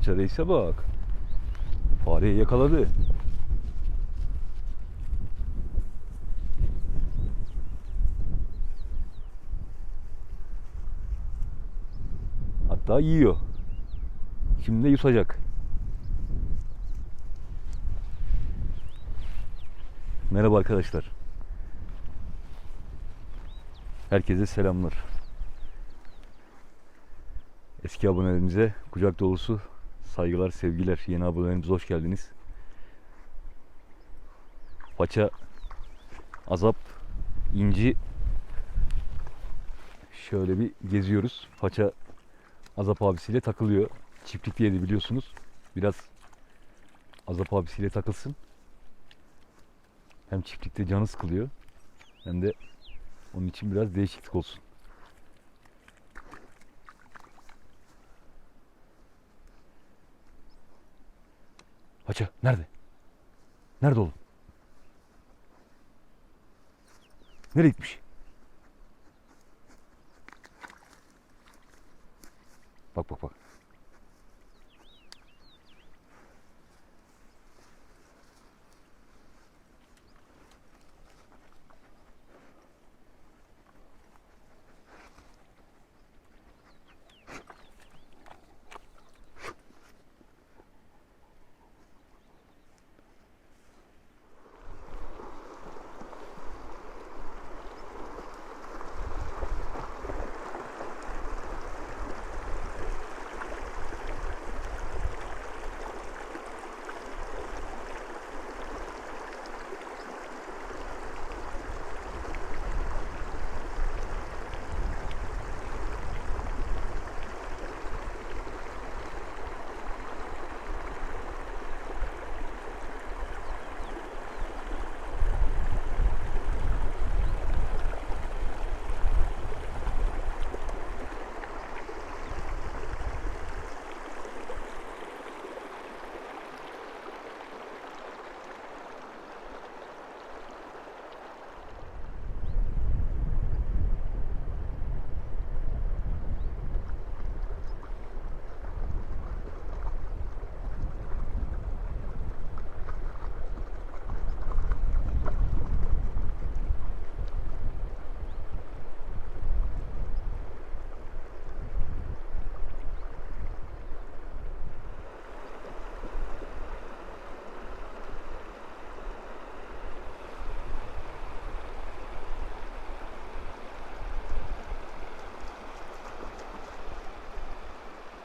Paça reise bak. Fareyi yakaladı. Hatta yiyor. Şimdi de yutacak. Merhaba arkadaşlar. Herkese selamlar. Eski abonelerimize kucak dolusu saygılar, sevgiler. Yeni abonelerimize hoş geldiniz. Paça, Azap, İnci şöyle bir geziyoruz. Paça Azap abisiyle takılıyor. Çiftlikteydi biliyorsunuz. Biraz Azap abisiyle takılsın. Hem çiftlikte canı sıkılıyor hem de onun için biraz değişiklik olsun. Paça nerede? Nerede oğlum? Nereye gitmiş? Bak bak bak.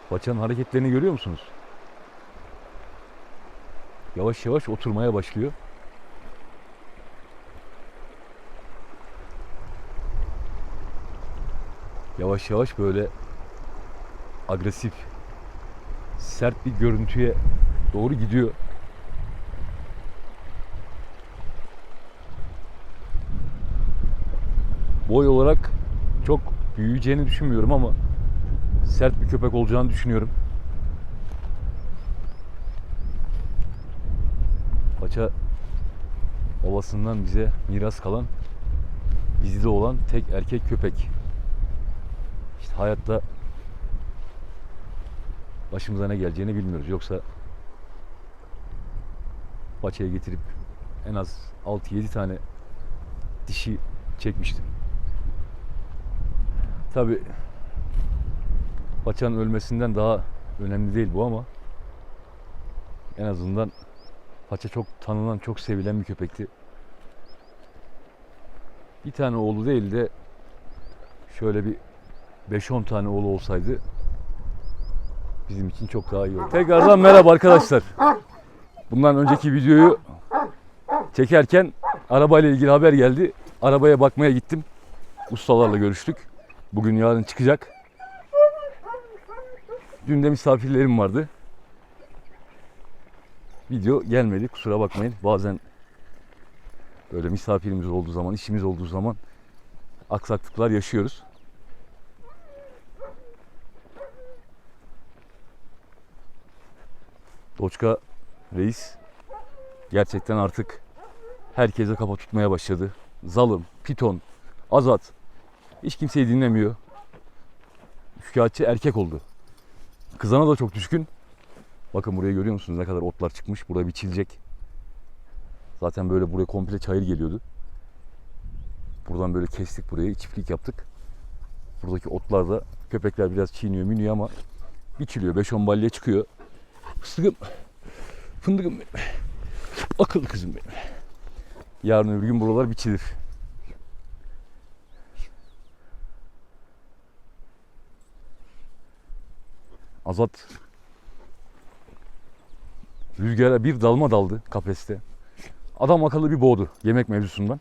Paçanın hareketlerini görüyor musunuz? Yavaş yavaş oturmaya başlıyor. Yavaş yavaş böyle agresif, sert bir görüntüye doğru gidiyor. Boy olarak çok büyüyeceğini düşünmüyorum ama sert bir köpek olacağını düşünüyorum. Paça ovasından bize miras kalan bizde olan tek erkek köpek. İşte hayatta başımıza ne geleceğini bilmiyoruz. Yoksa paçaya getirip en az 6-7 tane dişi çekmiştim. Tabi paçanın ölmesinden daha önemli değil bu ama en azından paça çok tanınan, çok sevilen bir köpekti. Bir tane oğlu değil de şöyle bir 5-10 tane oğlu olsaydı bizim için çok daha iyi olurdu. Tekrardan merhaba arkadaşlar. Bundan önceki videoyu çekerken arabayla ilgili haber geldi. Arabaya bakmaya gittim. Ustalarla görüştük. Bugün yarın çıkacak. Dün de misafirlerim vardı. Video gelmedi kusura bakmayın. Bazen böyle misafirimiz olduğu zaman, işimiz olduğu zaman aksaklıklar yaşıyoruz. Doçka reis gerçekten artık herkese kafa tutmaya başladı. Zalım, piton, azat hiç kimseyi dinlemiyor. Şikayetçi erkek oldu. Kızana da çok düşkün. Bakın buraya görüyor musunuz ne kadar otlar çıkmış. Burada biçilecek. Zaten böyle buraya komple çayır geliyordu. Buradan böyle kestik burayı. Çiftlik yaptık. Buradaki otlar da köpekler biraz çiğniyor miniyor ama biçiliyor. 5-10 balya çıkıyor. Fıstıkım. Fındıkım benim. Akıllı kızım benim. Yarın öbür gün buralar biçilir. Azat rüzgara bir dalma daldı kafeste. Adam akıllı bir boğdu yemek mevzusundan.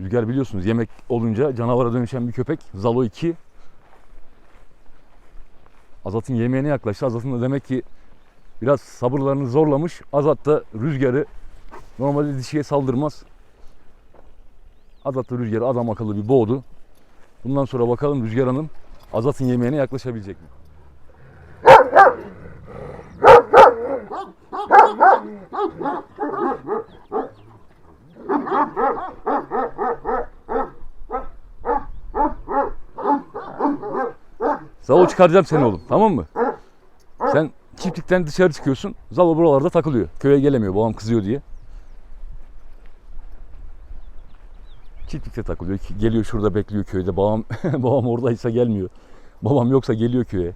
Rüzgar biliyorsunuz yemek olunca canavara dönüşen bir köpek. Zalo 2. Azat'ın yemeğine yaklaştı. Azat'ın da demek ki biraz sabırlarını zorlamış. Azat da rüzgarı normalde dişiye saldırmaz. Azat da rüzgarı adam akıllı bir boğdu. Bundan sonra bakalım Rüzgar Hanım Azat'ın yemeğine yaklaşabilecek mi? Zalo çıkaracağım seni oğlum tamam mı? Sen çiftlikten dışarı çıkıyorsun. Zalo buralarda takılıyor. Köye gelemiyor babam kızıyor diye. Çiftlikte takılıyor. Geliyor şurada bekliyor köyde. Babam babam oradaysa gelmiyor. Babam yoksa geliyor köye.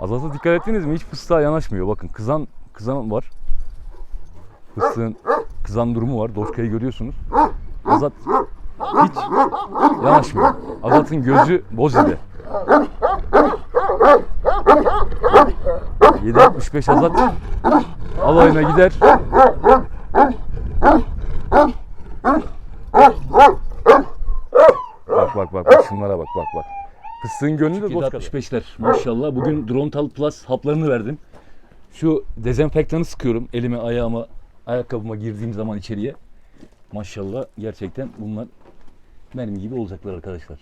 Azat'a dikkat ettiniz mi? Hiç fıstığa yanaşmıyor. Bakın kızan kızan var. Fıstığın kızan durumu var. Doşkayı görüyorsunuz. Azat hiç yanaşmıyor. Azat'ın gözü Bozi'de. 765 Azat alayına gider. Bak bak bak bak şunlara bak bak bak. Fıstığın gönlü de 765'ler maşallah. Bugün Drontal Plus haplarını verdim. Şu dezenfektanı sıkıyorum elime ayağıma ayakkabıma girdiğim zaman içeriye. Maşallah gerçekten bunlar mermi gibi olacaklar arkadaşlar.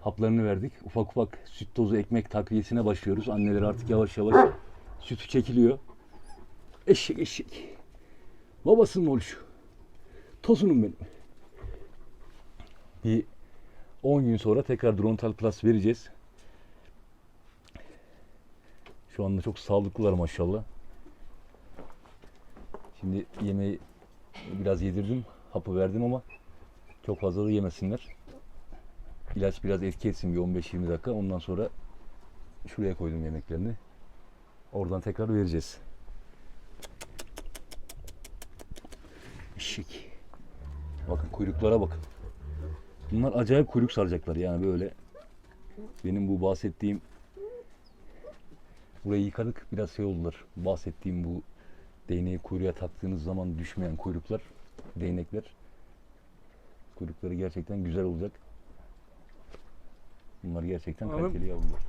Haplarını verdik. Ufak ufak süt tozu ekmek takviyesine başlıyoruz. Anneler artık yavaş yavaş sütü çekiliyor. Eşek eşek. Babasının oluşu. Tozunum benim. Bir 10 gün sonra tekrar Drontal Plus vereceğiz. Şu anda çok sağlıklılar maşallah. Şimdi yemeği biraz yedirdim. Hapı verdim ama çok fazla da yemesinler. İlaç biraz etki etsin bir 15-20 dakika. Ondan sonra şuraya koydum yemeklerini. Oradan tekrar vereceğiz. Şık. Bakın kuyruklara bakın. Bunlar acayip kuyruk saracaklar yani böyle. Benim bu bahsettiğim burayı yıkadık biraz şey oldular. Bahsettiğim bu değneği kuyruğa taktığınız zaman düşmeyen kuyruklar, değnekler. Kuyrukları gerçekten güzel olacak. Bunlar gerçekten Anladım. kaliteli yavrular.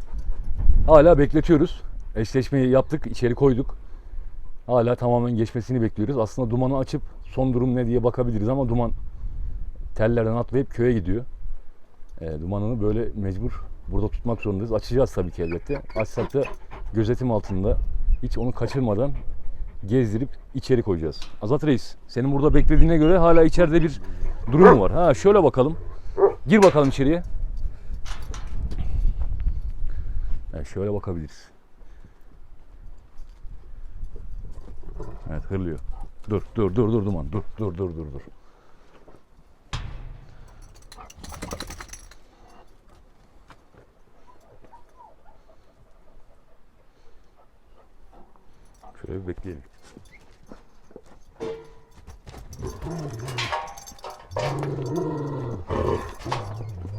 Hala bekletiyoruz. Eşleşmeyi yaptık, içeri koyduk. Hala tamamen geçmesini bekliyoruz. Aslında dumanı açıp son durum ne diye bakabiliriz ama duman tellerden atlayıp köye gidiyor. E, dumanını böyle mecbur burada tutmak zorundayız. Açacağız tabii ki elbette. Açsak da gözetim altında hiç onu kaçırmadan gezdirip içeri koyacağız. Azat Reis, senin burada beklediğine göre hala içeride bir durum var? Ha şöyle bakalım. Gir bakalım içeriye. Evet, şöyle bakabiliriz. Evet hırlıyor. Dur dur dur dur duman. Dur dur dur dur dur. Şöyle bir bekleyelim.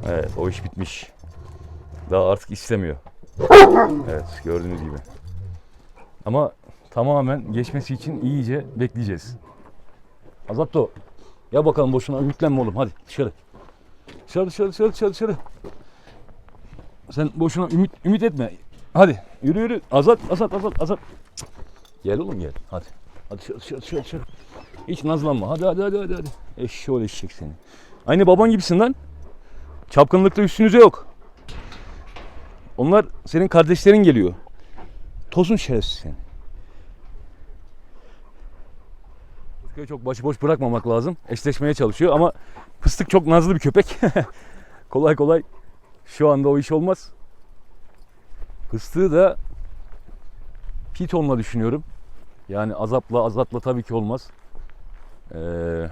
Evet o iş bitmiş. Daha artık istemiyor. Evet gördüğünüz gibi. Ama tamamen geçmesi için iyice bekleyeceğiz. Azapto. Ya bakalım boşuna ümitlenme oğlum hadi dışarı. Dışarı dışarı dışarı dışarı dışarı. Sen boşuna ümit ümit etme. Hadi yürü yürü. Azat azat azat azat. Gel oğlum gel. Hadi. Hadi dışarı dışarı dışarı. dışarı. Hiç nazlanma. Hadi hadi hadi hadi. hadi. Eşşoğlu eşek seni. Aynı baban gibisin lan. Çapkınlıkta üstünüze yok. Onlar senin kardeşlerin geliyor. Tozun şerefsiz seni. Doçka'yı çok başıboş bırakmamak lazım. Eşleşmeye çalışıyor ama fıstık çok nazlı bir köpek. kolay kolay şu anda o iş olmaz. Fıstığı da pitonla düşünüyorum. Yani azapla azatla tabii ki olmaz. Ee,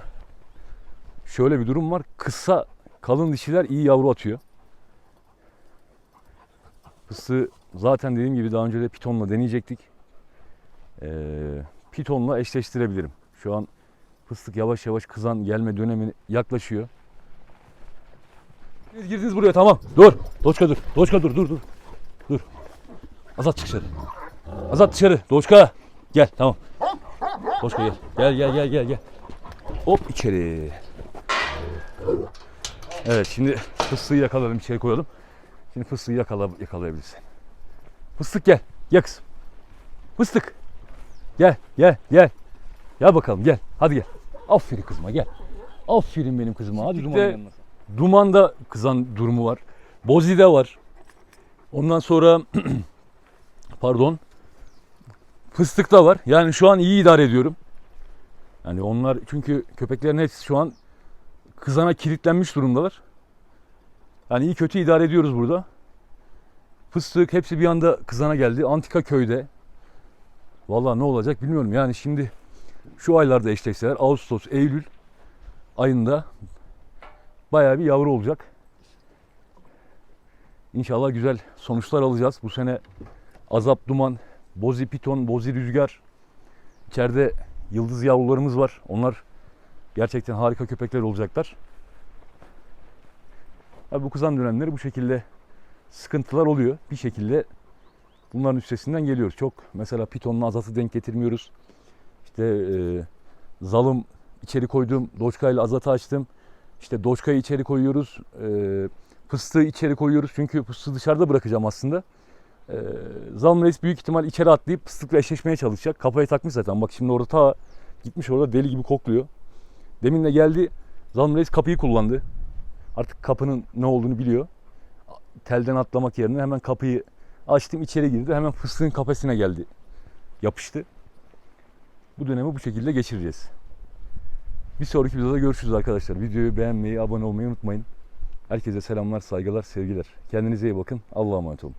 şöyle bir durum var. Kısa kalın dişiler iyi yavru atıyor. Fıstığı zaten dediğim gibi daha önce de pitonla deneyecektik. Ee, pitonla eşleştirebilirim. Şu an fıstık yavaş yavaş kızan gelme dönemi yaklaşıyor. Siz girdiniz buraya tamam. Dur. Doçka dur. Doçka dur dur dur. Dur. Azat dışarı. Azat dışarı. Doçka. Gel tamam. Doçka gel. Gel gel gel gel gel. Hop içeri. Evet şimdi fıstığı yakalayalım içeri koyalım. Şimdi fıstığı yakala, yakalayabilirsin. Fıstık gel. Gel kızım. Fıstık. Gel gel gel. Gel bakalım gel. Hadi gel. Aferin kızıma gel. Aferin benim kızıma. Hadi duman Duman'da kızan durumu var. Bozi'de var. Ondan sonra pardon Fıstık'ta var. Yani şu an iyi idare ediyorum. Yani onlar çünkü köpeklerin hepsi şu an kızana kilitlenmiş durumdalar. Yani iyi kötü idare ediyoruz burada. Fıstık hepsi bir anda kızana geldi. Antika köyde. Vallahi ne olacak bilmiyorum. Yani şimdi şu aylarda eşleşseler Ağustos, Eylül ayında bayağı bir yavru olacak. İnşallah güzel sonuçlar alacağız. Bu sene azap duman, bozi piton, bozi rüzgar. İçeride yıldız yavrularımız var. Onlar gerçekten harika köpekler olacaklar. Abi bu kızan dönemleri bu şekilde sıkıntılar oluyor. Bir şekilde bunların üstesinden geliyoruz. Çok mesela pitonla azatı denk getirmiyoruz. İşte e, zalım içeri koydum. Doçkayla azatı açtım. İşte doçkayı içeri koyuyoruz. E, fıstığı içeri koyuyoruz. Çünkü fıstığı dışarıda bırakacağım aslında. E, zalım reis büyük ihtimal içeri atlayıp fıstıkla eşleşmeye çalışacak. Kafayı takmış zaten. Bak şimdi orada ta gitmiş orada deli gibi kokluyor. Demin de geldi. Zalım reis kapıyı kullandı. Artık kapının ne olduğunu biliyor. Telden atlamak yerine hemen kapıyı açtım içeri girdi. Hemen fıstığın kafesine geldi. Yapıştı. Bu dönemi bu şekilde geçireceğiz. Bir sonraki videoda görüşürüz arkadaşlar. Videoyu beğenmeyi, abone olmayı unutmayın. Herkese selamlar, saygılar, sevgiler. Kendinize iyi bakın. Allah'a emanet olun.